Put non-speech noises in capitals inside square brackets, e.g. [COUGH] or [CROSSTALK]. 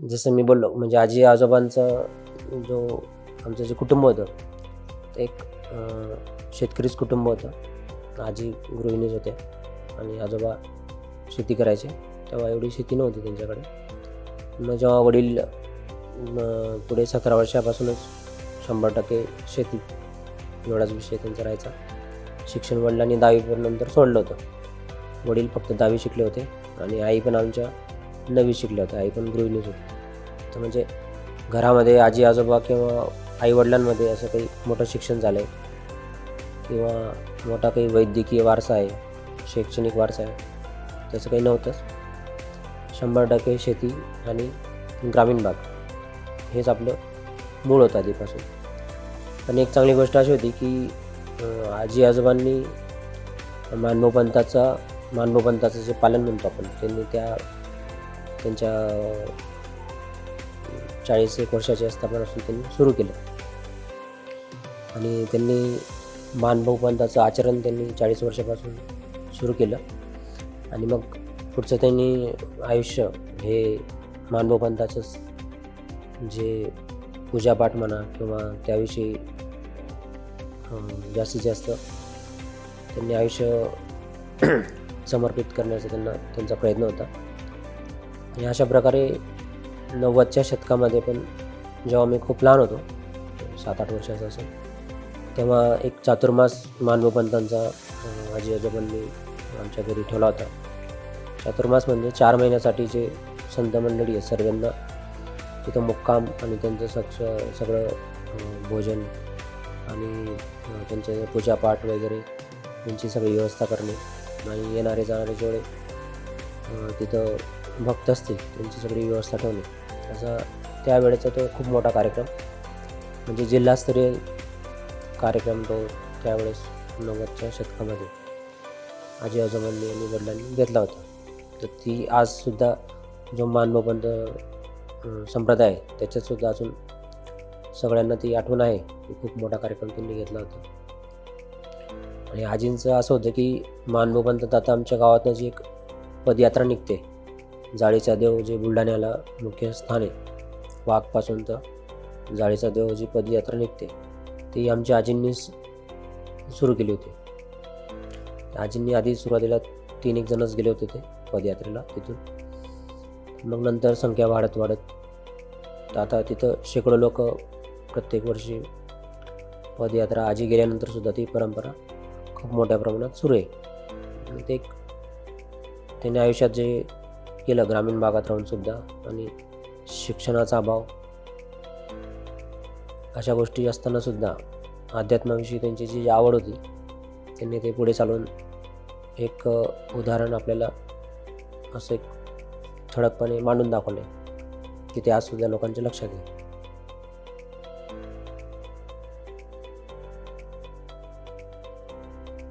जसं मी बोललो म्हणजे आजी आजोबांचं जो आमचं जे कुटुंब होतं ते एक शेतकरीच कुटुंब होतं. आजी गृहिणीच होते आणि आजोबा शेती करायचे. तेव्हा एवढी शेती नव्हती त्यांच्याकडे. मग जेव्हा वडील पुढे सतरा वर्षापासूनच शंभर टक्के शेती एवढाच विषय त्यांचा राहायचा. शिक्षण वडिलांनी दहावीपर्यंत सोडलं होतं. वडील फक्त दहावी शिकले होते आणि आई पण आमच्या नवी शिकल्या होत्या आई पण गृहिणीच होती. तर म्हणजे घरामध्ये आजी आजोबा किंवा आईवडिलांमध्ये असं काही मोठं शिक्षण झालं आहे किंवा मोठा काही वैद्यकीय वारसा आहे शैक्षणिक वारसा आहे तसं काही नव्हतंच. शंभर टक्के शेती आणि ग्रामीण भाग हेच आपलं मूळ होतं आधीपासून. पण एक चांगली गोष्ट अशी होती की आजी आजोबांनी मानभोपंताचा मानभोपंताचं जे पालन म्हणतो आपण त्यांनी त्या त्यांच्या चाळीस एक वर्षाचे असतानापासून त्यांनी सुरू केलं. आणि त्यांनी मानभाऊ पंथाचं आचरण त्यांनी चाळीस वर्षापासून सुरू केलं. आणि मग पुढचं त्यांनी आयुष्य हे मानभाऊ पंथाचंच जे पूजापाठ म्हणा किंवा त्याविषयी जास्तीत जास्त त्यांनी आयुष्य [CLEARS THROAT] समर्पित करण्याचा त्यांना त्यांचा प्रयत्न होता. आणि अशा प्रकारे नव्वदच्या शतकामध्ये पण जेव्हा मी खूप लहान होतो सात आठ वर्षाचा असेल तेव्हा एक चातुर्मास मानवपंतांचा आजी आजोबांनी आमच्या घरी ठेवला होता. चातुर्मास म्हणजे चार महिन्यासाठी जे संत मंडळी आहे सर्वांना तिथं मुक्काम आणि त्यांचं सक्ष सगळं भोजन आणि त्यांचे पूजापाठ वगैरे त्यांची सगळी व्यवस्था करणे आणि येणारे जाणारे जेवढे तिथं भक्त असतील त्यांची सगळी व्यवस्था ठेवणे असा त्यावेळेचा तो खूप मोठा कार्यक्रम. म्हणजे जिल्हास्तरीय कार्यक्रम तो त्यावेळेस नव्वदच्या शतकामध्ये आजी आजोबांनी आणि वडिलांनी घेतला होता. तर ती आजसुद्धा जो मानवबंध संप्रदाय आहे त्याच्यातसुद्धा अजून सगळ्यांना ती आठवण आहे. की खूप मोठा कार्यक्रम त्यांनी घेतला होता. आणि आजींचं असं होतं की मानवबंधात आता आमच्या गावातनं जी एक पदयात्रा निघते जाळीचा देव जे बुलढाण्याला मुख्य स्थान आहे वाघपासून तर जाळीचा देव जी पदयात्रा निघते ती आमच्या आजींनीच सुरू केली होती. आजींनी आधी सुरुवातीला तीन एक जणच गेले होते ते पदयात्रेला तिथून. मग नंतर संख्या वाढत वाढत तर आता तिथं शेकडो लोक प्रत्येक वर्षी पदयात्रा आजी गेल्यानंतर सुद्धा ती परंपरा खूप मोठ्या प्रमाणात सुरू आहे. ते त्यांनी त्याने आयुष्यात जे केलं ग्रामीण भागात राहूनसुद्धा आणि शिक्षणाचा अभाव. अशा गोष्टी असतानासुद्धा अध्यात्माविषयी त्यांची जी आवड होती त्यांनी ते पुढे चालवून एक उदाहरण आपल्याला असं एक ठळकपणे मांडून दाखवले की ते आजसुद्धा लोकांच्या लक्षात येईल